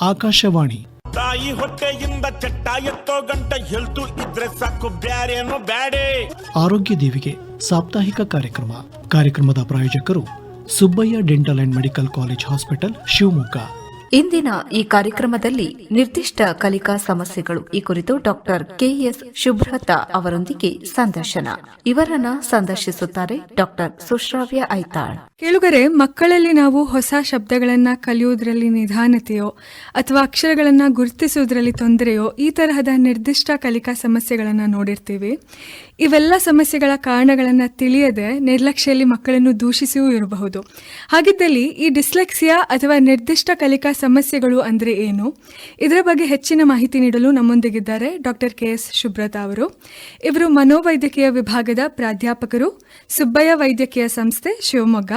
ಆಕಾಶವಾಣಿ. ತಾಯಿ ಹೊಟ್ಟೆಯಿಂದ ಚಟ್ಟ ಎತ್ತೋ ಗಂಟ ಹೆಲ್ತು ಇದ್ರೆ ಸಾಕು ಬ್ಯಾರೇನು ಬ್ಯಾಡೆ. ಆರೋಗ್ಯ ದೇವಿಗೆ ಸಾಪ್ತಾಹಿಕ ಕಾರ್ಯಕ್ರಮ. ಕಾರ್ಯಕ್ರಮದ ಪ್ರಾಯೋಜಕರು Subbaiah dental and medical college hospital Shivamogga. ಇಂದಿನ ಈ ಕಾರ್ಯಕ್ರಮದಲ್ಲಿ ನಿರ್ದಿಷ್ಟ ಕಲಿಕಾ ಸಮಸ್ಯೆಗಳು ಈ ಕುರಿತು ಡಾಕ್ಟರ್ ಕೆಎಸ್ ಶುಭ್ರತಾ ಅವರೊಂದಿಗೆ ಸಂದರ್ಶನ. ಇವರನ್ನ ಸಂದರ್ಶಿಸುತ್ತಾರೆ ಡಾಕ್ಟರ್ ಸುಶ್ರಾವ್ಯ ಐತಾಳ್. ಕೇಳುಗರೆ, ಮಕ್ಕಳಲ್ಲಿ ನಾವು ಹೊಸ ಶಬ್ದಗಳನ್ನ ಕಲಿಯುವುದರಲ್ಲಿ ನಿಧಾನತೆಯೋ ಅಥವಾ ಅಕ್ಷರಗಳನ್ನ ಗುರುತಿಸುವುದರಲ್ಲಿ ತೊಂದರೆಯೋ ಈ ತರಹದ ನಿರ್ದಿಷ್ಟ ಕಲಿಕಾ ಸಮಸ್ಯೆಗಳನ್ನ ನೋಡಿರ್ತೀವಿ. ಇವೆಲ್ಲ ಸಮಸ್ಯೆಗಳ ಕಾರಣಗಳನ್ನ ತಿಳಿಯದೆ ನಿರ್ಲಕ್ಷ್ಯಲ್ಲಿ ಮಕ್ಕಳನ್ನು ದೂಷಿಸಿಯೂ ಇರಬಹುದು. ಹಾಗಿದ್ದಲ್ಲಿ ಈ ಡಿಸ್ಲೆಕ್ಸಿಯಾ ಅಥವಾ ನಿರ್ದಿಷ್ಟ ಕಲಿಕಾ ಸಮಸ್ಯೆಗಳು ಅಂದ್ರೆ ಏನು? ಇದರ ಬಗ್ಗೆ ಹೆಚ್ಚಿನ ಮಾಹಿತಿ ನೀಡಲು ನಮ್ಮೊಂದಿಗಿದ್ದಾರೆ ಡಾಕ್ಟರ್ ಕೆ ಎಸ್ ಶುಭ್ರತಾ ಅವರು. ಇವರು ಮನೋವೈದ್ಯಕೀಯ ವಿಭಾಗದ ಪ್ರಾಧ್ಯಾಪಕರು ಸುಬ್ಬಯ್ಯ ವೈದ್ಯಕೀಯ ಸಂಸ್ಥೆ ಶಿವಮೊಗ್ಗ.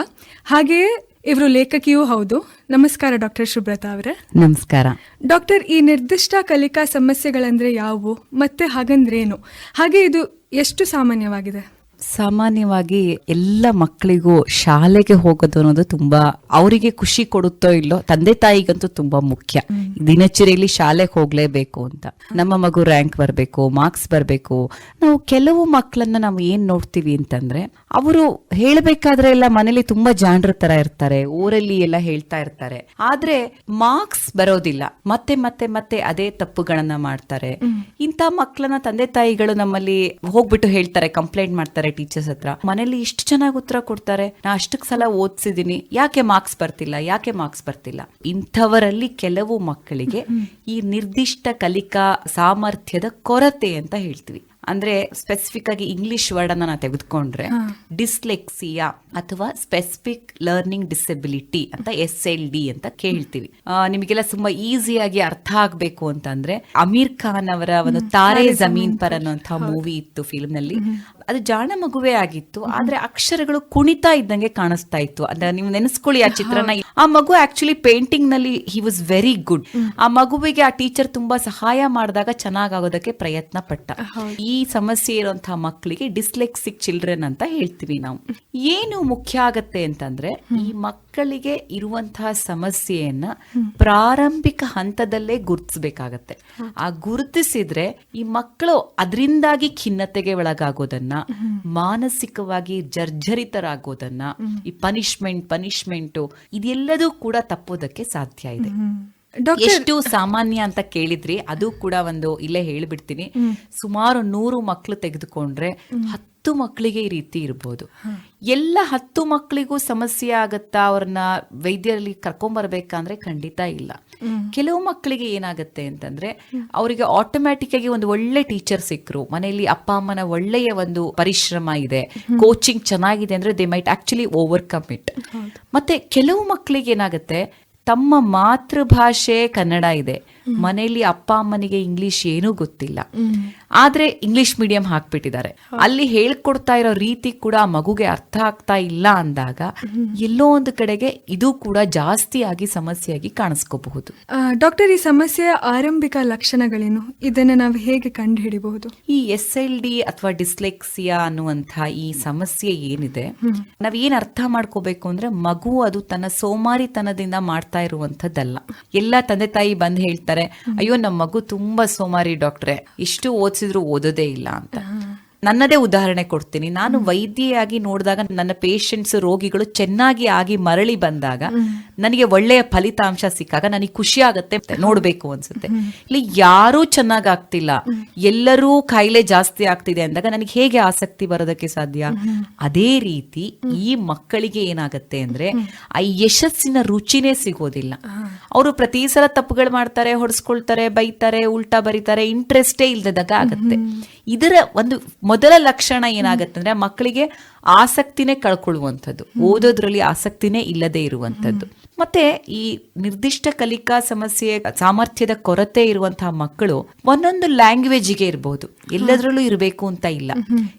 ಹಾಗೆಯೇ ಇವರು ಲೇಖಕಿಯೂ ಹೌದು. ನಮಸ್ಕಾರ ಡಾಕ್ಟರ್ ಶುಭ್ರತಾ ಅವರೇ. ನಮಸ್ಕಾರ. ಡಾಕ್ಟರ್ ಈ ನಿರ್ದಿಷ್ಟ ಕಲಿಕಾ ಸಮಸ್ಯೆಗಳಂದ್ರೆ ಯಾವುವು ಮತ್ತೆ ಹಾಗಂದ್ರೇನು? ಹಾಗೆ ಇದು ಎಷ್ಟು ಸಾಮಾನ್ಯವಾಗಿದೆ? ಸಾಮಾನ್ಯವಾಗಿ ಎಲ್ಲ ಮಕ್ಕಳಿಗೂ ಶಾಲೆಗೆ ಹೋಗೋದು ಅನ್ನೋದು ತುಂಬಾ ಅವರಿಗೆ ಖುಷಿ ಕೊಡುತ್ತೋ ಇಲ್ಲೋ ತಂದೆ ತಾಯಿಗಂತೂ ತುಂಬಾ ಮುಖ್ಯ. ದಿನಚರಿಯಲ್ಲಿ ಶಾಲೆಗೆ ಹೋಗ್ಲೇಬೇಕು ಅಂತ. ನಮ್ಮ ಮಗು ರ್ಯಾಂಕ್ ಬರಬೇಕು ಮಾರ್ಕ್ಸ್ ಬರಬೇಕು. ನಾವು ಕೆಲವು ಮಕ್ಕಳನ್ನ ನಾವು ಏನ್ ನೋಡ್ತೀವಿ ಅಂತಂದ್ರೆ ಅವರು ಹೇಳ್ಬೇಕಾದ್ರೆ ಎಲ್ಲ ಮನೇಲಿ ತುಂಬಾ ಜಾಣರ ತರ ಇರ್ತಾರೆ ಊರಲ್ಲಿ ಎಲ್ಲ ಹೇಳ್ತಾ ಇರ್ತಾರೆ. ಆದ್ರೆ ಮಾರ್ಕ್ಸ್ ಬರೋದಿಲ್ಲ. ಮತ್ತೆ ಮತ್ತೆ ಮತ್ತೆ ಅದೇ ತಪ್ಪುಗಳನ್ನ ಮಾಡ್ತಾರೆ. ಇಂಥ ಮಕ್ಕಳನ್ನ ತಂದೆ ತಾಯಿಗಳು ನಮ್ಮಲ್ಲಿ ಹೋಗ್ಬಿಟ್ಟು ಹೇಳ್ತಾರೆ ಕಂಪ್ಲೇಂಟ್ ಮಾಡ್ತಾರೆ. ಟೀಚರ್ಸ್ ಹತ್ರ. ಮನೇಲಿ ಇಷ್ಟು ಚೆನ್ನಾಗಿ ಉತ್ತರ ಕೊಡ್ತಾರೆ. ನಾ ಅಷ್ಟಕ್ಕೆ ಸಲ ಓದಿಸಿದೀನಿ. ಯಾಕೆ ಮಾರ್ಕ್ಸ್ ಬರ್ತಿಲ್ಲ? ಯಾಕೆ ಮಾರ್ಕ್ಸ್ ಬರ್ತಿಲ್ಲ? ಇಂಥವರಲ್ಲಿ ಕೆಲವು ಮಕ್ಕಳಿಗೆ ಈ ನಿರ್ದಿಷ್ಟ ಕಲಿಕಾ ಸಾಮರ್ಥ್ಯದ ಕೊರತೆ ಅಂತ ಹೇಳ್ತೀವಿ. ಅಂದ್ರೆ ಸ್ಪೆಸಿಫಿಕ್ ಆಗಿ ಇಂಗ್ಲಿಷ್ ವರ್ಡ್ ಅನ್ನ ನಾ ತೆಗೆದುಕೊಂಡ್ರೆ ಡಿಸ್ಲೆಕ್ಸಿಯಾ ಅಥವಾ ಸ್ಪೆಸಿಫಿಕ್ ಲರ್ನಿಂಗ್ ಡಿಸೆಬಿಲಿಟಿ ಅಂತ ಎಸ್ ಎಲ್ ಡಿ ಅಂತ ಕೇಳ್ತೀವಿ. ನಿಮಗೆಲ್ಲ ತುಂಬಾ ಈಸಿಯಾಗಿ ಅರ್ಥ ಆಗ್ಬೇಕು ಅಂತಂದ್ರೆ ಅಮೀರ್ ಖಾನ್ ಅವರ ಒಂದು ತಾರೆ ಜಮೀನ್ ಪರ್ ಅನ್ನುವಂತಹ ಮೂವಿ ಇತ್ತು ಫಿಲ್ಮ್ನಲ್ಲಿ ಅದು ಜಾಣ ಮಗುವೇ ಆಗಿತ್ತು ಆದ್ರೆ ಅಕ್ಷರಗಳು ಕುಣಿತಾ ಇದ್ದಂಗೆ ಕಾಣಿಸ್ತಾ ಇತ್ತು. ಅಂದ್ರೆ ನೀವು ನೆನೆಸ್ಕೊಳ್ಳಿ ಆ ಚಿತ್ರನ. ಆ ಮಗು ಆಕ್ಚುಲಿ ಪೇಂಟಿಂಗ್ನಲ್ಲಿ ಹಿ ವಾಸ್ ವೆರಿ ಗುಡ್ ಆ ಮಗುವಿಗೆ ಆ ಟೀಚರ್ ತುಂಬಾ ಸಹಾಯ ಮಾಡಿದಾಗ ಚೆನ್ನಾಗಾಗೋದಕ್ಕೆ ಪ್ರಯತ್ನ ಪಟ್ಟ ಈ ಸಮಸ್ಯೆ ಇರುವಂತಹ ಮಕ್ಕಳಿಗೆ ಡಿಸ್ಲೆಕ್ಸಿಕ್ ಚಿಲ್ಡ್ರನ್ ಅಂತ ಹೇಳ್ತೀವಿ ನಾವು. ಏನು ಮುಖ್ಯ ಆಗತ್ತೆ ಅಂತಂದ್ರೆ, ಈ ಮಕ್ಕಳಿಗೆ ಇರುವಂತಹ ಸಮಸ್ಯೆಯನ್ನ ಪ್ರಾರಂಭಿಕ ಹಂತದಲ್ಲೇ ಗುರುತಿಸಬೇಕಾಗತ್ತೆ. ಆ ಗುರುತಿಸಿದ್ರೆ ಈ ಮಕ್ಕಳು ಅದರಿಂದಾಗಿ ಖಿನ್ನತೆಗೆ ಒಳಗಾಗೋದನ್ನ, ಮಾನಸಿಕವಾಗಿ ಜರ್ಜರಿತರಾಗೋದನ್ನ, ಈ ಪನಿಷ್ಮೆಂಟ್ ಪನಿಷ್ಮೆಂಟ್ ಇದೆಲ್ಲದೂ ಕೂಡ ತಪ್ಪೋದಕ್ಕೆ ಸಾಧ್ಯ ಇದೆ. ಎಷ್ಟು ಸಾಮಾನ್ಯ ಅಂತ ಕೇಳಿದ್ರಿ ಅದು ಕೂಡ ಒಂದು ಇಲ್ಲೇ ಹೇಳಿಬಿಡ್ತೀನಿ. ಸುಮಾರು ನೂರು ಮಕ್ಕಳು ತೆಗೆದುಕೊಂಡ್ರೆ ಹತ್ತು ಮಕ್ಕಳಿಗೆ ಈ ರೀತಿ ಇರ್ಬೋದು. ಎಲ್ಲ ಹತ್ತು ಮಕ್ಕಳಿಗೂ ಸಮಸ್ಯೆ ಆಗತ್ತಾ ಅವ್ರನ್ನ ವೈದ್ಯರಲ್ಲಿ ಕರ್ಕೊಂಡ್ಬರ್ಬೇಕಂದ್ರೆ ಖಂಡಿತ ಇಲ್ಲ. ಕೆಲವು ಮಕ್ಕಳಿಗೆ ಏನಾಗುತ್ತೆ ಅಂತಂದ್ರೆ ಅವರಿಗೆ ಆಟೋಮ್ಯಾಟಿಕ್ ಆಗಿ ಒಂದು ಒಳ್ಳೆ ಟೀಚರ್ ಸಿಕ್ಕರು ಮನೆಯಲ್ಲಿ ಅಪ್ಪ ಅಮ್ಮನ ಒಳ್ಳೆಯ ಒಂದು ಪರಿಶ್ರಮ ಇದೆ. ಕೋಚಿಂಗ್ ಚೆನ್ನಾಗಿದೆ ಅಂದ್ರೆ they might actually overcome it ಮತ್ತೆ ಕೆಲವು ಮಕ್ಕಳಿಗೆ ಏನಾಗುತ್ತೆ ತಮ್ಮ ಮಾತೃಭಾಷೆ ಕನ್ನಡ ಇದೆ. ಮನೆಯಲ್ಲಿ ಅಪ್ಪ ಅಮ್ಮನಿಗೆ ಇಂಗ್ಲಿಷ್ ಏನೂ ಗೊತ್ತಿಲ್ಲ. ಆದ್ರೆ ಇಂಗ್ಲಿಷ್ ಮೀಡಿಯಂ ಹಾಕ್ಬಿಟ್ಟಿದ್ದಾರೆ. ಅಲ್ಲಿ ಹೇಳ್ಕೊಡ್ತಾ ಇರೋ ರೀತಿ ಕೂಡ ಆ ಮಗುಗೆ ಅರ್ಥ ಆಗ್ತಾ ಇಲ್ಲ ಅಂದಾಗ ಎಲ್ಲೋ ಒಂದು ಕಡೆಗೆ ಇದು ಕೂಡ ಜಾಸ್ತಿಯಾಗಿ ಸಮಸ್ಯೆಯಾಗಿ ಕಾಣಿಸ್ಕೋಬಹುದು. ಡಾಕ್ಟರ್ ಈ ಸಮಸ್ಯೆಯ ಆರಂಭಿಕ ಲಕ್ಷಣಗಳೇನು? ಇದನ್ನ ನಾವು ಹೇಗೆ ಕಂಡುಹಿಡಿಬಹುದು? ಈ ಎಸ್ ಎಲ್ ಡಿ ಅಥವಾ ಡಿಸ್ಲೆಕ್ಸಿಯಾ ಅನ್ನುವಂತಹ ಈ ಸಮಸ್ಯೆ ಏನಿದೆ ನಾವ್ ಏನ್ ಅರ್ಥ ಮಾಡ್ಕೋಬೇಕು ಅಂದ್ರೆ ಮಗು ಅದು ತನ್ನ ಸೋಮಾರಿತನದಿಂದ ಮಾಡ್ತಾ ಇರುವಂತದ್ದಲ್ಲ ಎಲ್ಲ ತಂದೆ ತಾಯಿ ಬಂದ್ ಹೇಳ್ತಾರೆ ಅಯ್ಯೋ ನಮ್ಮ ಮಗು ತುಂಬಾ ಸೋಮಾರಿ ಡಾಕ್ಟ್ರೆ ಇಷ್ಟು ಓದಿಸಿದ್ರು ಓದೋದೇ ಇಲ್ಲ ಅಂತ. ನನ್ನದೇ ಉದಾಹರಣೆ ಕೊಡ್ತೀನಿ. ನಾನು ವೈದ್ಯೆಯಾಗಿ ನೋಡಿದಾಗ ನನ್ನ ಪೇಷಂಟ್ಸ್ ರೋಗಿಗಳು ಚೆನ್ನಾಗಿ ಆಗಿ ಮರಳಿ ಬಂದಾಗ ನನಗೆ ಒಳ್ಳೆಯ ಫಲಿತಾಂಶ ಸಿಕ್ಕಾಗ ನನಗೆ ಖುಷಿ ಆಗತ್ತೆ ನೋಡ್ಬೇಕು ಅನ್ಸುತ್ತೆ. ಇಲ್ಲಿ ಯಾರೂ ಚೆನ್ನಾಗಿ ಆಗ್ತಿಲ್ಲ ಎಲ್ಲರೂ ಕಾಯಿಲೆ ಜಾಸ್ತಿ ಆಗ್ತಿದೆ ಅಂದಾಗ ನನಗೆ ಹೇಗೆ ಆಸಕ್ತಿ ಬರೋದಕ್ಕೆ ಸಾಧ್ಯ? ಅದೇ ರೀತಿ ಈ ಮಕ್ಕಳಿಗೆ ಏನಾಗತ್ತೆ ಅಂದ್ರೆ ಆ ಯಶಸ್ಸಿನ ರುಚಿನೇ ಸಿಗೋದಿಲ್ಲ. ಅವರು ಪ್ರತಿ ಸಲ ತಪ್ಪುಗಳು ಮಾಡ್ತಾರೆ ಹೊಡೆಸ್ಕೊಳ್ತಾರೆ ಬೈತಾರೆ ಉಲ್ಟಾ ಬರೀತಾರೆ ಇಂಟ್ರೆಸ್ಟೇ ಇಲ್ದದಾಗ ಆಗತ್ತೆ. ಇದರ ಒಂದು ಮೊದಲ ಲಕ್ಷಣ ಏನಾಗತ್ತೆ ಅಂದ್ರೆ ಮಕ್ಕಳಿಗೆ ಆಸಕ್ತಿನೇ ಕಳ್ಕೊಳ್ಳುವಂಥದ್ದು. ಓದೋದ್ರಲ್ಲಿ ಆಸಕ್ತಿನೇ ಇಲ್ಲದೆ ಇರುವಂಥದ್ದು. ಮತ್ತೆ ಈ ನಿರ್ದಿಷ್ಟ ಕಲಿಕಾ ಸಮಸ್ಯೆ ಸಾಮರ್ಥ್ಯದ ಕೊರತೆ ಇರುವಂತಹ ಮಕ್ಕಳು ಒಂದೊಂದು ಲ್ಯಾಂಗ್ವೇಜಿಗೆ ಇರಬಹುದು ಎಲ್ಲದರಲ್ಲೂ ಇರಬೇಕು ಅಂತ ಇಲ್ಲ.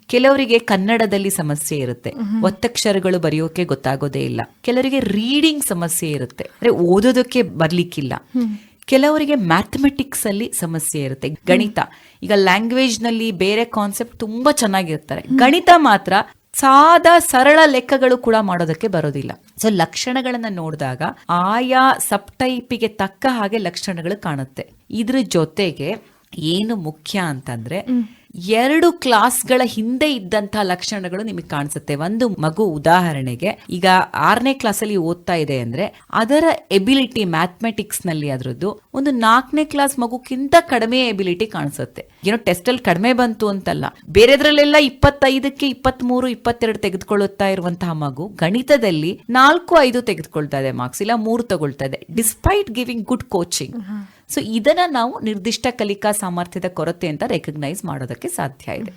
ಕೆಲವರಿಗೆ ಕನ್ನಡದಲ್ಲಿ ಸಮಸ್ಯೆ ಇರುತ್ತೆ. ಒತ್ತಕ್ಷರಗಳು ಬರೆಯೋಕೆ ಗೊತ್ತಾಗೋದೇ ಇಲ್ಲ. ಕೆಲವರಿಗೆ ರೀಡಿಂಗ್ ಸಮಸ್ಯೆ ಇರುತ್ತೆ. ಅಂದ್ರೆ ಓದೋದಕ್ಕೆ ಬರ್ಲಿಕ್ಕಿಲ್ಲ. ಕೆಲವರಿಗೆ ಮ್ಯಾಥಮೆಟಿಕ್ಸ್ ಅಲ್ಲಿ ಸಮಸ್ಯೆ ಇರುತ್ತೆ. ಗಣಿತ. ಈಗ ಲ್ಯಾಂಗ್ವೇಜ್ನಲ್ಲಿ ಬೇರೆ ಕಾನ್ಸೆಪ್ಟ್ ತುಂಬಾ ಚೆನ್ನಾಗಿರ್ತಾರೆ. ಗಣಿತ ಮಾತ್ರ ಸಾದಾ ಸರಳ ಲೆಕ್ಕಗಳು ಕೂಡ ಮಾಡೋದಕ್ಕೆ ಬರೋದಿಲ್ಲ. ಸೊ ಲಕ್ಷಣಗಳನ್ನ ನೋಡಿದಾಗ ಆಯಾ ಸಬ್ ಟೈಪಿಗೆ ತಕ್ಕ ಹಾಗೆ ಲಕ್ಷಣಗಳು ಕಾಣುತ್ತೆ. ಇದ್ರ ಜೊತೆಗೆ ಏನು ಮುಖ್ಯ ಅಂತಂದ್ರೆ ಎರಡು ಕ್ಲಾಸ್ಗಳ ಹಿಂದೆ ಇದ್ದಂತಹ ಲಕ್ಷಣಗಳು ನಿಮಗೆ ಕಾಣಿಸುತ್ತೆ. ಒಂದು ಮಗು ಉದಾಹರಣೆಗೆ ಈಗ ಆರನೇ ಕ್ಲಾಸಲ್ಲಿ ಓದ್ತಾ ಇದೆ ಅಂದ್ರೆ ಅದರ ಎಬಿಲಿಟಿ ಮ್ಯಾಥಮೆಟಿಕ್ಸ್ನಲ್ಲಿ ಅದರದ್ದು ಒಂದು ನಾಲ್ಕನೇ ಕ್ಲಾಸ್ ಮಗುಕ್ಕಿಂತ ಕಡಿಮೆ ಎಬಿಲಿಟಿ ಕಾಣಿಸುತ್ತೆ. ಏನೋ ಟೆಸ್ಟ್ ಅಲ್ಲಿ ಕಡಿಮೆ ಬಂತು ಅಂತಲ್ಲ. ಬೇರೆದ್ರಲ್ಲೆಲ್ಲ ಇಪ್ಪತ್ತೈದಕ್ಕೆ ಇಪ್ಪತ್ತ್ ಮೂರು ಇಪ್ಪತ್ತೆರಡು ತೆಗೆದುಕೊಳ್ಳುತ್ತಾ ಇರುವಂತಹ ಮಗು ಗಣಿತದಲ್ಲಿ ನಾಲ್ಕು, ಐದು ತೆಗೆದುಕೊಳ್ತಾ ಇದೆ ಮಾರ್ಕ್ಸ್, ಇಲ್ಲ ಮೂರು ತಗೊಳ್ತಾ ಇದೆ. Despite giving good coaching so ಇದನ್ನ ನಾವು ನಿರ್ದಿಷ್ಟ ಕಲಿಕಾ ಸಾಮರ್ಥ್ಯದ ಕೊರತೆ ಅಂತ ರೆಕಗ್ನೈಸ್ ಮಾಡೋದಕ್ಕೆ ಸಾಧ್ಯ ಇದೆ.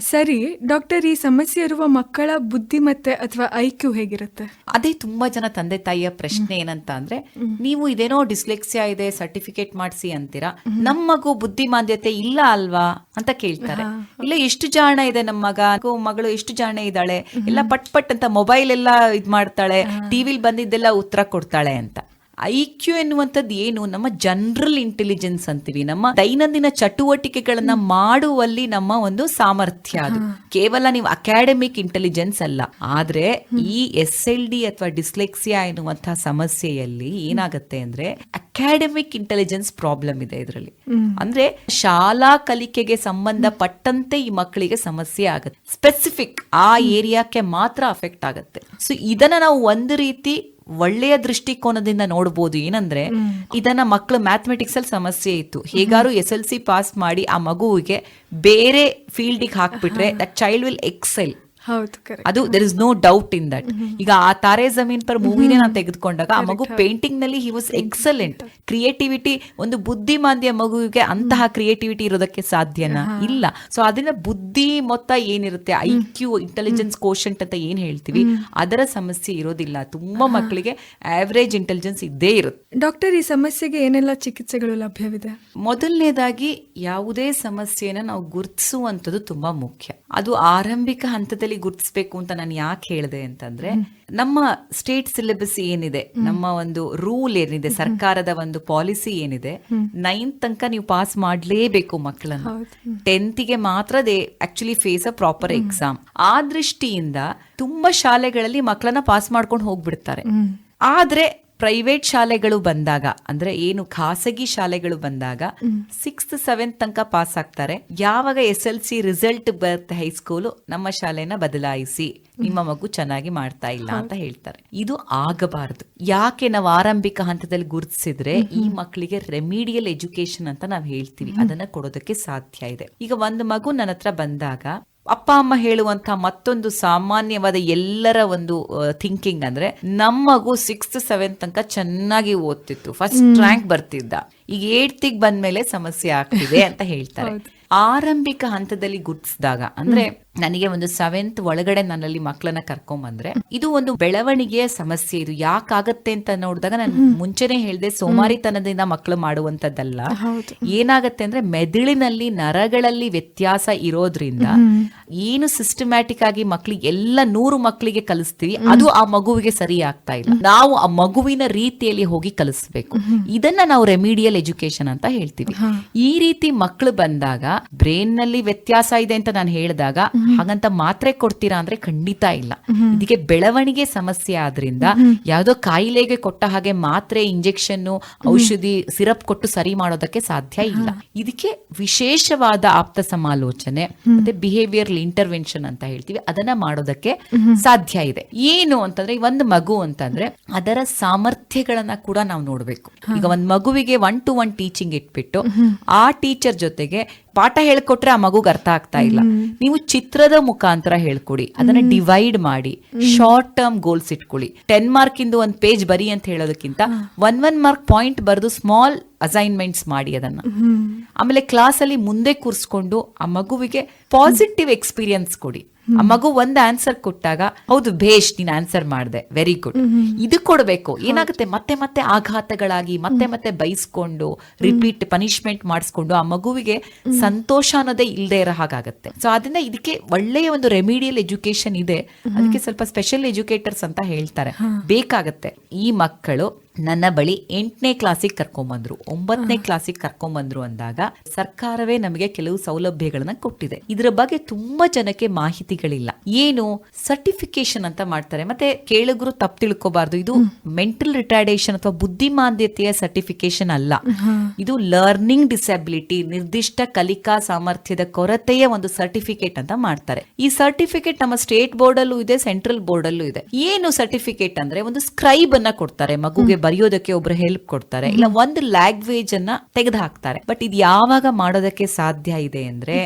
ಸರಿ ಡಾಕ್ಟರ್ ಈ ಸಮಸ್ಯೆ ಇರುವ ಮಕ್ಕಳ ಬುದ್ಧಿಮತ್ತೆ ಅಥವಾ ಐಕ್ಯೂ ಹೇಗಿರುತ್ತೆ? ಅದೇ ತುಂಬಾ ಜನ ತಂದೆ ತಾಯಿಯ ಪ್ರಶ್ನೆ ಏನಂತ ಅಂದ್ರೆ ನೀವು ಇದೇನೋ ಡಿಸ್ಲೆಕ್ಸಿಯಾ ಇದೆ ಸರ್ಟಿಫಿಕೇಟ್ ಮಾಡಿಸಿ ಅಂತೀರಾ? ನಮ್ಮ ಮಗು ಬುದ್ಧಿಮಾಂದ್ಯತೆ ಇಲ್ಲ ಅಲ್ವಾ ಅಂತ ಕೇಳ್ತಾರೆ. ಇಲ್ಲ ಎಷ್ಟು ಜಾಣ ಇದೆ ನಮ್ಮ ಮಗ ಮಗು- ಮಗಳು ಎಷ್ಟು ಜಾಣ ಇದ್ದಾಳೆ? ಎಲ್ಲ ಪಟ್ ಪಟ್ ಅಂತ ಮೊಬೈಲ್ ಎಲ್ಲ ಇದ್ ಮಾಡ್ತಾಳೆ ಟಿವಿಲ್ ಬಂದಿದ್ದೆಲ್ಲ ಉತ್ತರ ಕೊಡ್ತಾಳೆ ಅಂತ. ಐ ಕ್ಯೂ ಎನ್ನುವಂಥದ್ದು ಏನು? ನಮ್ಮ ಜನರಲ್ ಇಂಟೆಲಿಜೆನ್ಸ್ ಅಂತೀವಿ. ನಮ್ಮ ದೈನಂದಿನ ಚಟುವಟಿಕೆಗಳನ್ನ ಮಾಡುವಲ್ಲಿ ನಮ್ಮ ಒಂದು ಸಾಮರ್ಥ್ಯ ಅದು. ಕೇವಲ ನೀವು ಅಕಾಡೆಮಿಕ್ ಇಂಟೆಲಿಜೆನ್ಸ್ ಅಲ್ಲ. ಆದ್ರೆ ಈ ಎಸ್ ಎಲ್ ಡಿ ಅಥವಾ ಡಿಸ್ಲೆಕ್ಸಿಯಾ ಎನ್ನುವಂತಹ ಸಮಸ್ಯೆಯಲ್ಲಿ ಏನಾಗುತ್ತೆ ಅಂದ್ರೆ ಅಕಾಡೆಮಿಕ್ ಇಂಟೆಲಿಜೆನ್ಸ್ ಪ್ರಾಬ್ಲಮ್ ಇದೆ ಇದರಲ್ಲಿ. ಅಂದ್ರೆ ಶಾಲಾ ಕಲಿಕೆಗೆ ಸಂಬಂಧಪಟ್ಟಂತೆ ಈ ಮಕ್ಕಳಿಗೆ ಸಮಸ್ಯೆ ಆಗುತ್ತೆ. ಸ್ಪೆಸಿಫಿಕ್ ಆ ಏರಿಯಾಕ್ಕೆ ಮಾತ್ರ ಅಫೆಕ್ಟ್ ಆಗುತ್ತೆ. ಸೊ ಇದನ್ನ ನಾವು ಒಂದು ರೀತಿ ಒಳ್ಳೆಯ ದೃಷ್ಟಿಕೋನದಿಂದ ನೋಡಬಹುದು ಏನಂದ್ರೆ ಇದನ್ನ ಮಕ್ಕಳು ಮ್ಯಾಥಮೆಟಿಕ್ಸ್ ಅಲ್ಲಿ ಸಮಸ್ಯೆ ಇತ್ತು. ಹೇಗಾರು ಎಸ್ ಎಲ್ ಸಿ ಪಾಸ್ ಮಾಡಿ ಆ ಮಗುವಿಗೆ ಬೇರೆ ಫೀಲ್ಡಿಗೆ ಹಾಕ್ಬಿಟ್ರೆ ದಟ್ ಚೈಲ್ಡ್ ವಿಲ್ ಎಕ್ಸೆಲ್ ಅದು there is no doubt in that ಈಗ ಆ ತಾರೆ ಜಮೀನ್ ಪರ್ ಮೂವಿನೇ ನಾನು ತೆಗೆದುಕೊಂಡಾಗ ಆ ಮಗು ಪೇಂಟಿಂಗ್ನಲ್ಲಿ ಹಿ ವಾಸ್ ಎಕ್ಸಲೆಂಟ್ ಕ್ರಿಯೇಟಿವಿಟಿ ಒಂದು ಬುದ್ಧಿಮಾಂದ್ಯ ಮಗುವಿಗೆ ಅಂತಹ ಕ್ರಿಯೇಟಿವಿಟಿ ಇರೋದಕ್ಕೆ ಸಾಧ್ಯನಾ? ಇಲ್ಲ. ಸೊ ಅದನ್ನ ಬುದ್ಧಿ ಮೊತ್ತ ಏನಿರುತ್ತೆ? ಐ ಕ್ಯೂ ಇಂಟೆಲಿಜೆನ್ಸ್ ಕೋಶಂಟ್ ಅಂತ ಏನ್ ಹೇಳ್ತೀವಿ? ಅದರ ಸಮಸ್ಯೆ ಇರೋದಿಲ್ಲ. ತುಂಬಾ ಮಕ್ಕಳಿಗೆ ಆವರೇಜ್ ಇಂಟೆಲಿಜೆನ್ಸ್ ಇದ್ದೇ ಇರುತ್ತೆ. ಡಾಕ್ಟರ್ ಈ ಸಮಸ್ಯೆಗೆ ಏನೆಲ್ಲ ಚಿಕಿತ್ಸೆಗಳು ಲಭ್ಯವಿದೆ? ಮೊದಲನೇದಾಗಿ ಯಾವುದೇ ಸಮಸ್ಯೆನ ನಾವು ಗುರುತಿಸುವಂತದ್ದು ತುಂಬಾ ಮುಖ್ಯ. ಅದು ಆರಂಭಿಕ ಹಂತದಲ್ಲಿ ಗುರುತಿಸ್ಬೇಕು ಅಂತ ನಾನು ಯಾಕೆ ಹೇಳಿದೆ ಅಂತಂದ್ರೆ ನಮ್ಮ ಸ್ಟೇಟ್ ಸಿಲೆಬಸ್ ಏನಿದೆ ನಮ್ಮ ಒಂದು ರೂಲ್ ಏನಿದೆ ಸರ್ಕಾರದ ಒಂದು ಪಾಲಿಸಿ ಏನಿದೆ ನೈನ್ತ್ ತನಕ ನೀವು ಪಾಸ್ ಮಾಡ್ಲೇಬೇಕು ಮಕ್ಕಳನ್ನು. ಟೆಂತ್ಗೆ ಮಾತ್ರ they actually face a proper exam ಆ ದೃಷ್ಟಿಯಿಂದ ತುಂಬಾ ಶಾಲೆಗಳಲ್ಲಿ ಮಕ್ಕಳನ್ನ ಪಾಸ್ ಮಾಡ್ಕೊಂಡು ಹೋಗ್ಬಿಡ್ತಾರೆ. ಆದ್ರೆ ಪ್ರೈವೇಟ್ ಶಾಲೆಗಳು ಬಂದಾಗ ಅಂದ್ರೆ ಏನು ಖಾಸಗಿ ಶಾಲೆಗಳು ಬಂದಾಗ ಸಿಕ್ಸ್ತ್ ಸೆವೆಂತ್ ತನಕ ಪಾಸ್ ಆಗ್ತಾರೆ. ಯಾವಾಗ ಎಸ್ ಎಲ್ ಸಿ ರಿಸಲ್ಟ್ ಬರುತ್ತೆ ಹೈಸ್ಕೂಲು ನಮ್ಮ ಶಾಲೆನ ಬದಲಾಯಿಸಿ ನಿಮ್ಮ ಮಗು ಚೆನ್ನಾಗಿ ಮಾಡ್ತಾ ಇಲ್ಲ ಅಂತ ಹೇಳ್ತಾರೆ. ಇದು ಆಗಬಾರದು. ಯಾಕೆ ನಾವು ಆರಂಭಿಕ ಹಂತದಲ್ಲಿ ಗುರುತಿಸಿದ್ರೆ ಈ ಮಕ್ಕಳಿಗೆ ರೆಮಿಡಿಯಲ್ ಎಜುಕೇಶನ್ ಅಂತ ನಾವು ಹೇಳ್ತೀವಿ. ಅದನ್ನ ಕೊಡೋದಕ್ಕೆ ಸಾಧ್ಯ ಇದೆ. ಈಗ ಒಂದು ಮಗು ನನ್ನ ಹತ್ರ ಬಂದಾಗ ಅಪ್ಪ ಅಮ್ಮ ಹೇಳುವಂತ ಮತ್ತೊಂದು ಸಾಮಾನ್ಯವಾದ ಎಲ್ಲರ ಒಂದು ಥಿಂಕಿಂಗ್ ಅಂದ್ರೆ ನಮ್ಮ ಮಗು ಸಿಕ್ಸ್ತ್ ಸೆವೆಂತ್ ತನಕ ಚೆನ್ನಾಗಿ ಓದ್ತಿತ್ತು. ಫಸ್ಟ್ ರ್ಯಾಂಕ್ ಬರ್ತಿದ್ದ. ಈಗ ಏಟ್ತಿಗ್ ಬಂದ್ಮೇಲೆ ಸಮಸ್ಯೆ ಆಗ್ತಿದೆ ಅಂತ ಹೇಳ್ತಾರೆ. ಆರಂಭಿಕ ಹಂತದಲ್ಲಿ ಗುರ್ತಿಸಿದಾಗ ಅಂದ್ರೆ ನನಗೆ ಒಂದು ಸೆವೆಂತ್ ಒಳಗಡೆ ನನ್ನಲ್ಲಿ ಮಕ್ಕಳನ್ನ ಕರ್ಕೊಂಡ್ ಬಂದ್ರೆ ಇದು ಒಂದು ಬೆಳವಣಿಗೆಯ ಸಮಸ್ಯೆ ಇದು. ಯಾಕಾಗತ್ತೆ ಅಂತ ನೋಡಿದಾಗ ನಾನು ಮುಂಚೆನೆ ಹೇಳ್ದೆ ಸೋಮಾರಿತನದಿಂದ ಮಕ್ಕಳು ಮಾಡುವಂತದ್ದಲ್ಲ ಏನಾಗತ್ತೆ ಅಂದ್ರೆ ಮೆದುಳಿನಲ್ಲಿ ನರಗಳಲ್ಲಿ ವ್ಯತ್ಯಾಸ ಇರೋದ್ರಿಂದ ಏನು ಸಿಸ್ಟಮ್ಯಾಟಿಕ್ ಆಗಿ ಮಕ್ಕಳಿಗೆ ಎಲ್ಲ ನೂರು ಮಕ್ಕಳಿಗೆ ಕಲಿಸ್ತೀವಿ ಅದು ಆ ಮಗುವಿಗೆ ಸರಿ ಆಗ್ತಾ ಇಲ್ಲ. ನಾವು ಆ ಮಗುವಿನ ರೀತಿಯಲ್ಲಿ ಹೋಗಿ ಕಲಿಸ್ಬೇಕು. ಇದನ್ನ ನಾವು ರೆಮಿಡಿಯಲ್ ಎಜುಕೇಶನ್ ಅಂತ ಹೇಳ್ತೀವಿ. ಈ ರೀತಿ ಮಕ್ಕಳು ಬಂದಾಗ ಬ್ರೇನ್ನಲ್ಲಿ ವ್ಯತ್ಯಾಸ ಇದೆ ಅಂತ ನಾನು ಹೇಳಿದಾಗ ಹಾಗಂತ ಮಾತ್ರೆ ಕೊಡ್ತೀರಾ ಅಂದ್ರೆ ಖಂಡಿತ ಇಲ್ಲ. ಇದಕ್ಕೆ ಬೆಳವಣಿಗೆ ಸಮಸ್ಯೆ ಆದ್ರಿಂದ ಯಾವುದೋ ಕಾಯಿಲೆಗೆ ಕೊಟ್ಟ ಹಾಗೆ ಮಾತ್ರೆ ಇಂಜೆಕ್ಷನ್ ಔಷಧಿ ಸಿರಪ್ ಕೊಟ್ಟು ಸರಿ ಮಾಡೋದಕ್ಕೆ ಸಾಧ್ಯ ಇಲ್ಲ. ಇದಕ್ಕೆ ವಿಶೇಷವಾದ ಆಪ್ತ ಸಮಾಲೋಚನೆ ಮತ್ತೆ ಬಿಹೇವಿಯರ್ ಇಂಟರ್ವೆನ್ಷನ್ ಅಂತ ಹೇಳ್ತೀವಿ. ಅದನ್ನ ಮಾಡೋದಕ್ಕೆ ಸಾಧ್ಯ ಇದೆ. ಏನು ಅಂತಂದ್ರೆ ಈ ಒಂದು ಮಗು ಅಂತಂದ್ರೆ ಅದರ ಸಾಮರ್ಥ್ಯಗಳನ್ನ ಕೂಡ ನಾವು ನೋಡ್ಬೇಕು. ಈಗ ಒಂದ್ ಮಗುವಿಗೆ ಒನ್ ಟು ಒನ್ ಟೀಚಿಂಗ್ ಇಟ್ಬಿಟ್ಟು ಆ ಟೀಚರ್ ಜೊತೆಗೆ ಪಾಠ ಹೇಳ್ಕೊಟ್ರೆ ಆ ಮಗುಗ್ ಅರ್ಥ ಆಗ್ತಾ ಇಲ್ಲ. ನೀವು ಚಿತ್ರದ ಮುಖಾಂತರ ಹೇಳ್ಕೊಡಿ. ಅದನ್ನ ಡಿವೈಡ್ ಮಾಡಿ. ಶಾರ್ಟ್ ಟರ್ಮ್ ಗೋಲ್ಸ್ ಇಟ್ಕೊಳ್ಳಿ. ಟೆನ್ ಮಾರ್ಕ್ ಇಂದ ಒಂದ್ ಪೇಜ್ ಬರಿ ಅಂತ ಹೇಳೋದಕ್ಕಿಂತ ಒನ್ ಒನ್ ಮಾರ್ಕ್ ಪಾಯಿಂಟ್ ಬರೆದು ಸ್ಮಾಲ್ ಅಸೈನ್ಮೆಂಟ್ಸ್ ಮಾಡಿ ಅದನ್ನ. ಆಮೇಲೆ ಕ್ಲಾಸ್ ಅಲ್ಲಿ ಮುಂದೆ ಕೂರಿಸ್ಕೊಂಡು ಆ ಮಗುವಿಗೆ ಪಾಸಿಟಿವ್ ಎಕ್ಸ್ಪೀರಿಯನ್ಸ್ ಕೊಡಿ. ಆ ಮಗು ಒಂದ್ ಆನ್ಸರ್ ಕೊಟ್ಟಾಗ ಹೌದು ಭೇಷ್ ನೀನ್ ಆನ್ಸರ್ ಮಾಡ್ದೆ. ವೆರಿ ಗುಡ್ ಇದು ಕೊಡ್ಬೇಕು. ಏನಾಗುತ್ತೆ? ಮತ್ತೆ ಮತ್ತೆ ಆಘಾತಗಳಾಗಿ ಮತ್ತೆ ಮತ್ತೆ ಬೈಸ್ಕೊಂಡು ರಿಪೀಟ್ ಪನಿಷ್ಮೆಂಟ್ ಮಾಡಿಸ್ಕೊಂಡು ಆ ಮಗುವಿಗೆ ಸಂತೋಷ ಅನ್ನೋದೇ ಇಲ್ಲದೆ ಇರೋ ಹಾಗಾಗತ್ತೆ. ಸೊ ಅದನ್ನ ಇದಕ್ಕೆ ಒಳ್ಳೆಯ ಒಂದು ರೆಮಿಡಿಯಲ್ ಎಜುಕೇಶನ್ ಇದೆ. ಅದಕ್ಕೆ ಸ್ವಲ್ಪ ಸ್ಪೆಷಲ್ ಎಜುಕೇಟರ್ಸ್ ಅಂತ ಹೇಳ್ತಾರೆ. ಬೇಕಾಗತ್ತೆ. ಈ ಮಕ್ಕಳು ನನ್ನ ಬಳಿ ಎಂಟನೇ ಕ್ಲಾಸಿಗೆ ಕರ್ಕೊಂಬಂದ್ರು. ಒಂಬತ್ತನೇ ಕ್ಲಾಸಿಗೆ ಕರ್ಕೊಂಬಂದ್ರು ಅಂದಾಗ ಸರ್ಕಾರವೇ ನಮಗೆ ಕೆಲವು ಸೌಲಭ್ಯಗಳನ್ನ ಕೊಟ್ಟಿದೆ. ಇದರ ಬಗ್ಗೆ ತುಂಬಾ ಜನಕ್ಕೆ ಮಾಹಿತಿಗಳಿಲ್ಲ. ಏನು ಸರ್ಟಿಫಿಕೇಶನ್ ಅಂತ ಮಾಡ್ತಾರೆ. ಮತ್ತೆ ಕೇಳುಗರು ತಪ್ಪು ತಿಳ್ಕೋಬಾರ್ದು. ಇದು ಮೆಂಟಲ್ ರಿಟಾರ್ಡೇಷನ್ ಅಥವಾ ಬುದ್ಧಿಮಾಂದ್ಯತೆಯ ಸರ್ಟಿಫಿಕೇಶನ್ ಅಲ್ಲ. ಇದು ಲರ್ನಿಂಗ್ ಡಿಸಬಿಲಿಟಿ ನಿರ್ದಿಷ್ಟ ಕಲಿಕಾ ಸಾಮರ್ಥ್ಯದ ಕೊರತೆಯ ಒಂದು ಸರ್ಟಿಫಿಕೇಟ್ ಅಂತ ಮಾಡ್ತಾರೆ. ಈ ಸರ್ಟಿಫಿಕೇಟ್ ನಮ್ಮ ಸ್ಟೇಟ್ ಬೋರ್ಡ್ ಅಲ್ಲೂ ಇದೆ ಸೆಂಟ್ರಲ್ ಬೋರ್ಡ್ ಅಲ್ಲೂ ಇದೆ. ಏನು ಸರ್ಟಿಫಿಕೇಟ್ ಅಂದ್ರೆ ಒಂದು ಸ್ಕ್ರೈಬ್ ಅನ್ನ ಕೊಡ್ತಾರೆ ಮಗುಗೆ ಬರೆಯೋದಕ್ಕೆ ಒಬ್ರು ಹೆಲ್ಪ್ ಕೊಡ್ತಾರೆ. ಇಲ್ಲ ಒಂದು ಲ್ಯಾಂಗ್ವೇಜ್ ಅನ್ನ ತೆಗೆದು ಹಾಕ್ತಾರೆ ಬಟ್ ಇದು ಯಾವಾಗ ಮಾಡೋದಕ್ಕೆ ಸಾಧ್ಯ ಇದೆ ಅಂದ್ರೆ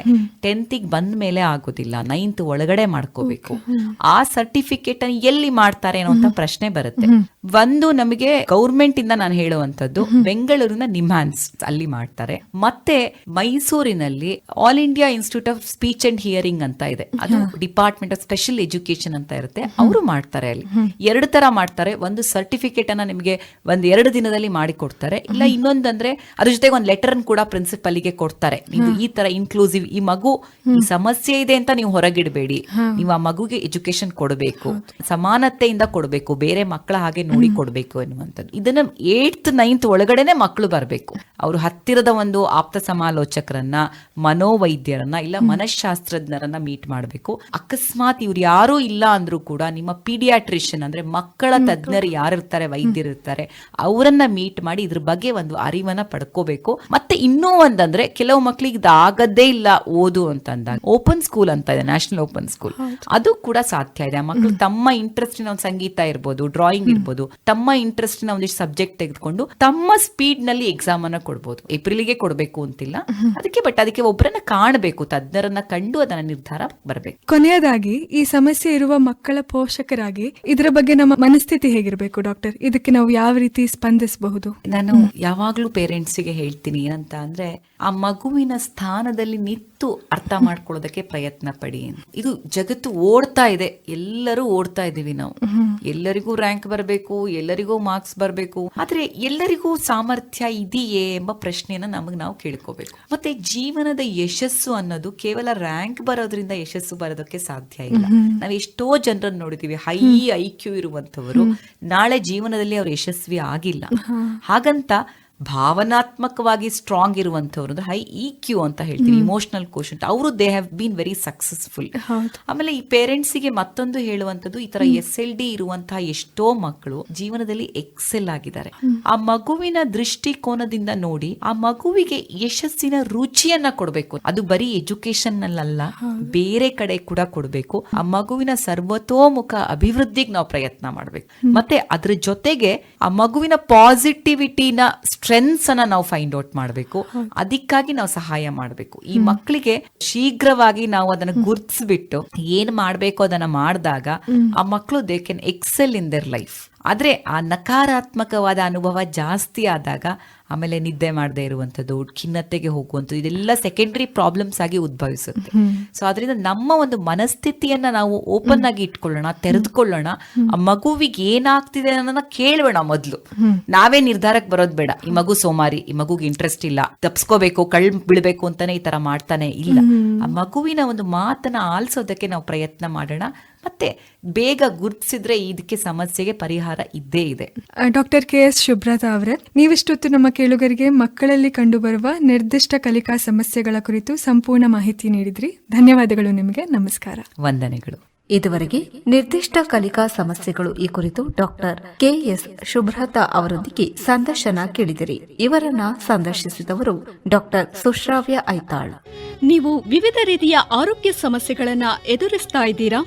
ಟೆಂತಿಗೆ ಬಂದ ಮೇಲೆ ಆಗೋದಿಲ್ಲ. ನೈನ್ತ್ ಒಳಗಡೆ ಮಾಡ್ಕೋಬೇಕು. ಆ ಸರ್ಟಿಫಿಕೇಟ್ ಅನ್ನು ಎಲ್ಲಿ ಮಾಡ್ತಾರೆ ಅನ್ನೋ ಪ್ರಶ್ನೆ ಬರುತ್ತೆ. ಒಂದು ನಮಗೆ ಗೌರ್ಮೆಂಟ್ ಇಂದ ನಾನು ಹೇಳುವಂತದ್ದು ಬೆಂಗಳೂರಿನ ನಿಮ್ಹಾನ್ಸ್ ಅಲ್ಲಿ ಮಾಡ್ತಾರೆ. ಮತ್ತೆ ಮೈಸೂರಿನಲ್ಲಿ All India Institute of Speech and Hearing ಅಂತ ಇದೆ. ಅದು ಡಿಪಾರ್ಟ್ಮೆಂಟ್ ಆಫ್ ಸ್ಪೆಷಲ್ ಎಜುಕೇಶನ್ ಅಂತ ಇರುತ್ತೆ. ಅವರು ಮಾಡ್ತಾರೆ ಅಲ್ಲಿ. ಎರಡು ತರ ಮಾಡ್ತಾರೆ. ಒಂದು ಸರ್ಟಿಫಿಕೇಟ್ ಅನ್ನ ನಿಮಗೆ ಒಂದ್ ಎರಡು ದಿನದಲ್ಲಿ ಮಾಡಿ ಕೊಡ್ತಾರೆ ಇಲ್ಲ ಇನ್ನೊಂದಂದ್ರೆ ಅದ್ರ ಜೊತೆಗೆ ಒಂದು ಲೆಟರ್ ಕೂಡ ಪ್ರಿನ್ಸಿಪಲ್ಗೆ ಕೊಡ್ತಾರೆ. ನೀವು ಈ ತರ ಇನ್ಕ್ಲೂಸಿವ್ ಈ ಮಗು ಈ ಸಮಸ್ಯೆ ಇದೆ ಅಂತ ನೀವು ಹೊರಗಿಡಬೇಡಿ. ನೀವು ಆ ಮಗುಗೆ ಎಜುಕೇಶನ್ ಕೊಡಬೇಕು. ಸಮಾನತೆಯಿಂದ ಕೊಡಬೇಕು. ಬೇರೆ ಮಕ್ಕಳ ಹಾಗೆ ನೋಡಿ ಕೊಡಬೇಕು ಎನ್ನುವಂಥದ್ದು. ಇದನ್ನ ಏಟ್ತ್ ನೈನ್ತ್ ಒಳಗಡೆನೆ ಮಕ್ಕಳು ಬರಬೇಕು. ಅವರು ಹತ್ತಿರದ ಒಂದು ಆಪ್ತ ಸಮಾಲೋಚಕರನ್ನ ಮನೋವೈದ್ಯರನ್ನ ಇಲ್ಲ ಮನಃಶಾಸ್ತ್ರಜ್ಞರನ್ನ ಮೀಟ್ ಮಾಡಬೇಕು. ಅಕಸ್ಮಾತ್ ಇವ್ರು ಯಾರೂ ಇಲ್ಲ ಅಂದ್ರೂ ಕೂಡ ನಿಮ್ಮ ಪೀಡಿಯಾಟ್ರಿಷಿಯನ್ ಅಂದ್ರೆ ಮಕ್ಕಳ. ತಜ್ಞರು ಯಾರಿರ್ತಾರೆ ವೈದ್ಯರಿರ್ತಾರೆ ಅವರನ್ನ ಮೀಟ್ ಮಾಡಿ ಇದ್ರ ಬಗ್ಗೆ ಒಂದು ಅರಿವನ್ನ ಪಡ್ಕೋಬೇಕು. ಮತ್ತೆ ಇನ್ನೂ ಒಂದಂದ್ರೆ ಕೆಲವು ಮಕ್ಳಿಗೆ ಇದಾಗದೇ ಇಲ್ಲ ಓದು ಅಂತ ಅಂದಾಗ ಓಪನ್ ಸ್ಕೂಲ್ ಅಂತ ಇದೆ ನ್ಯಾಷನಲ್ ಓಪನ್ ಸ್ಕೂಲ್ ಅದು ಕೂಡ ಸಾಧ್ಯ ಇದೆ. ಮಕ್ಕಳು ತಮ್ಮ ಇಂಟ್ರೆಸ್ಟಿನ ಒಂದು ಸಂಗೀತ ಇರ್ಬೋದು ಡ್ರಾಯಿಂಗ್ ಇರ್ಬೋದು ತಮ್ಮ ಇಂಟ್ರೆಸ್ಟಿನ ಒಂದಿಷ್ಟು ಸಬ್ಜೆಕ್ಟ್ ತೆಗೆದುಕೊಂಡು ತಮ್ಮ ಸ್ಪೀಡ್ನಲ್ಲಿ ಎಕ್ಸಾಮ್ ಅನ್ನ ಕೊಡ್ಬೋದು. ಏಪ್ರಿಲ್ಗೆ ಕೊಡಬೇಕು ಅಂತಿಲ್ಲ. ಅದಕ್ಕೆ ಬಟ್ ಅದಕ್ಕೆ ಒಬ್ಬರನ್ನ ಕಾಣಬೇಕು ತಜ್ಞರನ್ನ ಕಂಡು ಅದನ್ನ ನಿರ್ಧಾರ ಬರಬೇಕು. ಕೊನೆಯದಾಗಿ ಈ ಸಮಸ್ಯೆ ಇರುವ ಮಕ್ಕಳ ಪೋಷಕರಾಗಿ ಇದರ ಬಗ್ಗೆ ನಮ್ಮ ಮನಸ್ಥಿತಿ ಹೇಗಿರಬೇಕು ಡಾಕ್ಟರ್? ಇದಕ್ಕೆ ನಾವು ಯಾವ ರೀತಿ ಸ್ಪಂದಿಸಬಹುದು? ನಾನು ಯಾವಾಗಲೂ ಪೇರೆಂಟ್ಸಿಗೆ ಹೇಳ್ತೀನಿ ಏನಂತ ಅಂದ್ರೆ ಆ ಮಗುವಿನ ಸ್ಥಾನದಲ್ಲಿ ನಿಂತು ಅರ್ಥ ಮಾಡ್ಕೊಳ್ಳೋದಕ್ಕೆ ಪ್ರಯತ್ನ ಪಡಿ ಇದು ಜಗತ್ತು ಓಡ್ತಾ ಇದೆ. ಎಲ್ಲರೂ ಓಡ್ತಾ ಇದ್ದೀವಿ ನಾವು. ಎಲ್ಲರಿಗೂ ರ್ಯಾಂಕ್ ಬರಬೇಕು ಎಲ್ಲರಿಗೂ ಮಾರ್ಕ್ಸ್ ಬರಬೇಕು. ಆದ್ರೆ ಎಲ್ಲರಿಗೂ ಸಾಮರ್ಥ್ಯ ಇದೆಯೇ ಎಂಬ ಪ್ರಶ್ನೆಯನ್ನು ನಮಗೆ ನಾವು ಕೇಳ್ಕೋಬೇಕು. ಮತ್ತೆ ಜೀವನದ ಯಶಸ್ಸು ಅನ್ನೋದು ಕೇವಲ ರ್ಯಾಂಕ್ ಬರೋದ್ರಿಂದ ಯಶಸ್ಸು ಬರೋದಕ್ಕೆ ಸಾಧ್ಯ ಇಲ್ಲ. ನಾವು ಎಷ್ಟೋ ಜನರನ್ನು ನೋಡಿದೀವಿ. ಹೈ ಐ ಕ್ಯೂ ಇರುವಂತವರು ನಾಳೆ ಜೀವನದಲ್ಲಿ ಅವ್ರು ಯಶಸ್ವಿ ಆಗಿಲ್ಲ. ಹಾಗಂತ ಭಾವನಾತ್ಮಕವಾಗಿ ಸ್ಟ್ರಾಂಗ್ ಇರುವಂತವ್ರು ಅಂದ್ರೆ ಹೈ ಇ ಕ್ಯೂ ಅಂತ ಹೇಳ್ತೀವಿ ಇಮೋಷನಲ್ ಕೋಶನ್ ಅವರು they have been very successful ಆಮೇಲೆ ಈ ಪೇರೆಂಟ್ಸಿಗೆ ಮತ್ತೊಂದು ಹೇಳುವಂತದ್ದು ಈ ತರ ಎಸ್ ಎಲ್ ಡಿ ಇರುವಂತಹ ಎಷ್ಟೋ ಮಕ್ಕಳು ಜೀವನದಲ್ಲಿ ಎಕ್ಸೆಲ್ ಆಗಿದ್ದಾರೆ. ಆ ಮಗುವಿನ ದೃಷ್ಟಿಕೋನದಿಂದ ನೋಡಿ ಆ ಮಗುವಿಗೆ ಯಶಸ್ಸಿನ ರುಚಿಯನ್ನ ಕೊಡಬೇಕು. ಅದು ಬರೀ ಎಜುಕೇಶನ್ ನಲ್ಲಲ್ಲ ಬೇರೆ ಕಡೆ ಕೂಡ ಕೊಡಬೇಕು. ಆ ಮಗುವಿನ ಸರ್ವತೋಮುಖ ಅಭಿವೃದ್ಧಿಗೆ ನಾವು ಪ್ರಯತ್ನ ಮಾಡಬೇಕು. ಮತ್ತೆ ಅದ್ರ ಜೊತೆಗೆ ಆ ಮಗುವಿನ ಪಾಸಿಟಿವಿಟಿನ ಸ್ಟ್ರೆಂತ್ಸ್ ಅನ್ನ ನಾವು ಫೈಂಡ್ ಔಟ್ ಮಾಡಬೇಕು. ಅದಕ್ಕಾಗಿ ನಾವು ಸಹಾಯ ಮಾಡಬೇಕು. ಈ ಮಕ್ಕಳಿಗೆ ಶೀಘ್ರವಾಗಿ ನಾವು ಅದನ್ನ ಗುರ್ತಿಸ್ಬಿಟ್ಟು ಏನ್ ಮಾಡ್ಬೇಕು ಅದನ್ನ ಮಾಡಿದಾಗ ಆ ಮಕ್ಕಳು they can excel in their life ಆದ್ರೆ ಆ ನಕಾರಾತ್ಮಕವಾದ ಅನುಭವ ಜಾಸ್ತಿ ಆದಾಗ ಆಮೇಲೆ ನಿದ್ದೆ ಮಾಡದೇ ಇರುವಂಥದ್ದು ಖಿನ್ನತೆಗೆ ಹೋಗುವಂಥದ್ದು ಇದೆಲ್ಲ ಸೆಕೆಂಡರಿ ಪ್ರಾಬ್ಲಮ್ಸ್ ಆಗಿ ಉದ್ಭವಿಸುತ್ತೆ. ಸೊ ಅದರಿಂದ ನಮ್ಮ ಒಂದು ಮನಸ್ಥಿತಿಯನ್ನ ನಾವು ಓಪನ್ ಆಗಿ ಇಟ್ಕೊಳ್ಳೋಣ ತೆರೆದುಕೊಳ್ಳೋಣ ಆ ಮಗುವಿಗೆ ಏನಾಗ್ತಿದೆ ಅನ್ನೋದನ್ನ ಕೇಳೋಣ ಮೊದಲು. ನಾವೇ ನಿರ್ಧಾರಕ್ಕೆ ಬರೋದು ಬೇಡ. ಈ ಮಗು ಸೋಮಾರಿ ಈ ಮಗುಗೆ ಇಂಟ್ರೆಸ್ಟ್ ಇಲ್ಲ. ತಪ್ಸ್ಕೋಬೇಕು ಕಳ್ ಬಿಳ್ಬೇಕು ಅಂತಾನೆ ಈ ತರ ಮಾಡ್ತಾನೆ ಇಲ್ಲ. ಆ ಮಗುವಿನ ಒಂದು ಮಾತನ್ನ ಆಲಿಸೋದಕ್ಕೆ ನಾವು ಪ್ರಯತ್ನ ಮಾಡೋಣ. ಮತ್ತೆ ಬೇಗ ಗುರ್ತಿಸಿದ್ರೆ ಇದಕ್ಕೆ ಸಮಸ್ಯೆಗೆ ಪರಿಹಾರ ಇದ್ದೇ ಇದೆ. ಡಾಕ್ಟರ್ ಕೆ ಎಸ್ ಶುಭ್ರತಾ ಅವರೇ ನೀವಿಷ್ಟೊತ್ತು ನಮ್ಮ ಕೇಳುಗರಿಗೆ ಮಕ್ಕಳಲ್ಲಿ ಕಂಡುಬರುವ ನಿರ್ದಿಷ್ಟ ಕಲಿಕಾ ಸಮಸ್ಯೆಗಳ ಕುರಿತು ಸಂಪೂರ್ಣ ಮಾಹಿತಿ ನೀಡಿದ್ರಿ. ಧನ್ಯವಾದಗಳು ನಿಮಗೆ. ನಮಸ್ಕಾರ. ವಂದನೆಗಳು. ಇದುವರೆಗೆ ನಿರ್ದಿಷ್ಟ ಕಲಿಕಾ ಸಮಸ್ಯೆಗಳು ಈ ಕುರಿತು ಡಾಕ್ಟರ್ ಕೆಎಸ್ ಶುಭ್ರತಾ ಅವರೊಂದಿಗೆ ಸಂದರ್ಶನ ಕೇಳಿದಿರಿ. ಇವರನ್ನ ಸಂದರ್ಶಿಸಿದವರು ಡಾಕ್ಟರ್ ಸುಶ್ರಾವ್ಯ ಐತಾಳ್. ನೀವು ವಿವಿಧ ರೀತಿಯ ಆರೋಗ್ಯ ಸಮಸ್ಯೆಗಳನ್ನ ಎದುರಿಸ್ತಾ ಇದ್ದೀರಾ?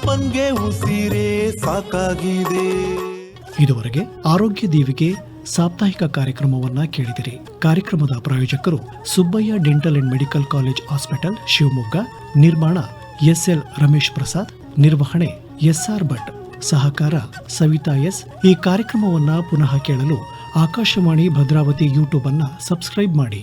ಅಪ್ಪನ್ಗೆ ಉಸಿರೇ ಸಾಕಾಗಿದೆ. ಇದುವರೆಗೆ ಆರೋಗ್ಯ ದೇವಿಗೆ ಸಾಪ್ತಾಹಿಕ ಕಾರ್ಯಕ್ರಮವನ್ನ ಕೇಳಿದಿರಿ. ಕಾರ್ಯಕ್ರಮದ ಪ್ರಾಯೋಜಕರು Subbaiah dental and medical college hospital Shivamogga, ನಿರ್ಮಾಣ ಎಸ್ಎಲ್ ರಮೇಶ್ ಪ್ರಸಾದ್, ನಿರ್ವಹಣೆ ಎಸ್ಆರ್ ಭಟ್, ಸಹಕಾರ ಸವಿತಾ ಎಸ್. ಈ ಕಾರ್ಯಕ್ರಮವನ್ನ ಪುನಃ ಕೇಳಲು ಆಕಾಶವಾಣಿ ಭದ್ರಾವತಿ ಯೂಟ್ಯೂಬ್ ಅನ್ನ ಸಬ್ಸ್ಕ್ರೈಬ್ ಮಾಡಿ.